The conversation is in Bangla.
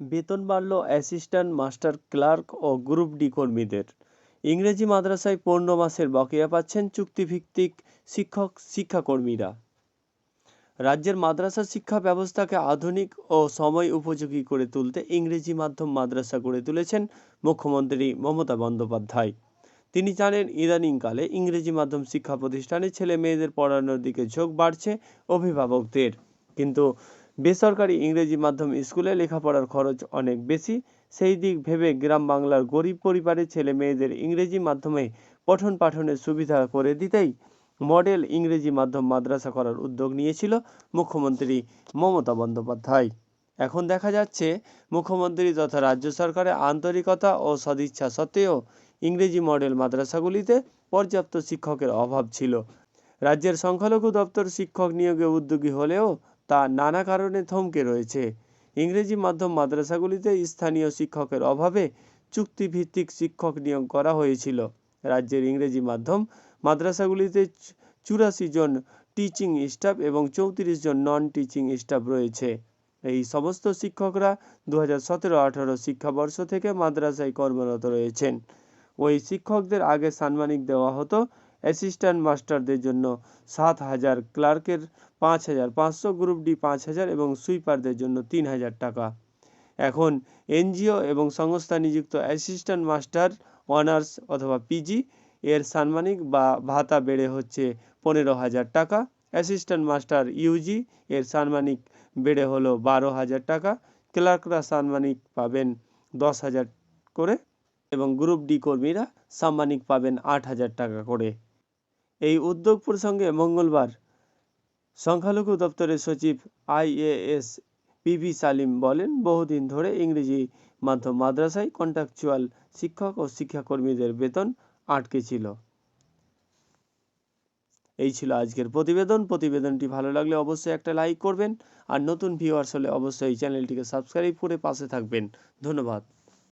বেতন বাড়ল অ্যাসিস্ট্যান্ট মাস্টার ক্লার্ক ও গ্রুপ ডি কর্মীদের। ইংরেজি মাদ্রাসায় পনেরো মাসের বকেয়া পাচ্ছেন চুক্তিভিত্তিক শিক্ষক শিক্ষাকর্মীরা। রাজ্যের মাদ্রাসা শিক্ষা ব্যবস্থাকে আধুনিক ও সময় উপযোগী করে তুলতে ইংরেজি মাধ্যম মাদ্রাসা গড়ে তুলেছেন মুখ্যমন্ত্রী মমতা বন্দ্যোপাধ্যায়। তিনি জানেন, ইদানিংকালে ইংরেজি মাধ্যম শিক্ষা প্রতিষ্ঠানে ছেলে মেয়েদের পড়ানোর দিকে ঝোঁক বাড়ছে অভিভাবকদের। কিন্তু বেসরকারি ইংরেজি মাধ্যম স্কুলে লেখাপড়ার খরচ অনেক বেশি। সেই দিক ভেবে গ্রাম বাংলার গরিব পরিবারের ছেলে মেয়েদের ইংরেজি মাধ্যমে পঠন পাঠনের সুবিধা করে দিতেই মডেল ইংরেজি মাধ্যম মাদ্রাসা করার উদ্যোগ নিয়েছিল মুখ্যমন্ত্রী মমতা বন্দ্যোপাধ্যায়। এখন দেখা যাচ্ছে মুখ্যমন্ত্রী তথা রাজ্য সরকারের আন্তরিকতা ও সদিচ্ছা সত্ত্বেও ইংরেজি মডেল মাদ্রাসাগুলিতে পর্যাপ্ত শিক্ষকের অভাব ছিল। রাজ্যের সংখ্যালঘু দপ্তর শিক্ষক নিয়োগে উদ্যোগী হলেও তা নানা কারণে থমকে রয়েছে। ইংরেজি মাধ্যম মাদ্রাসাগুলিতে স্থানীয় শিক্ষকের অভাবে চুক্তিভিত্তিক শিক্ষক নিয়োগ করা হয়েছিল। রাজ্যের ইংরেজি মাধ্যম মাদ্রাসাগুলিতে চুরাশি জন টিচিং স্টাফ এবং চৌত্রিশ জন নন টিচিং স্টাফ রয়েছে। এই সমস্ত শিক্ষকরা দু হাজার সতেরো আঠারো শিক্ষাবর্ষ থেকে মাদ্রাসায় কর্মরত রয়েছেন। ওই শিক্ষকদের আগে সাম্মানিক দেওয়া হতো। অ্যাসিস্ট্যান্ট মাস্টারদের জন্য সাত হাজার, ক্লার্কের পাঁচ হাজার, পাঁচশো গ্রুপ ডি পাঁচ হাজার এবং সুইপারদের জন্য তিন হাজার টাকা। এখন এনজিও এবং সংস্থা নিযুক্ত অ্যাসিস্ট্যান্ট মাস্টার, অনার্স অথবা পিজি এর সাম্মানিক বা ভাতা বেড়ে হচ্ছে পনেরো হাজার টাকা। অ্যাসিস্ট্যান্ট মাস্টার ইউজি এর সাম্মানিক বেড়ে হলো বারো হাজার টাকা। ক্লার্করা সাম্মানিক পাবেন দশ হাজার করে। এবং গ্রুপ ডি কর্মীরা সাম্মানিক পাবেন আট হাজার টাকা করে। এই উদ্যোগ প্রসঙ্গে মঙ্গলবার সংখ্যালঘু দপ্তরের সচিব আইএএস পিভি সালিম বলেন, বহুদিন ধরে ইংরেজি মাধ্যম মাদ্রাসায় কন্ট্রাকচুয়াল শিক্ষক ও শিক্ষাকর্মীদের বেতন আটকে ছিল। এই ছিল আজকের প্রতিবেদন। প্রতিবেদনটি ভালো লাগলে অবশ্যই একটা লাইক করবেন। আর নতুন ভিউয়ার্স হলে অবশ্যই চ্যানেলটিকে সাবস্ক্রাইব করে পাশে থাকবেন। ধন্যবাদ।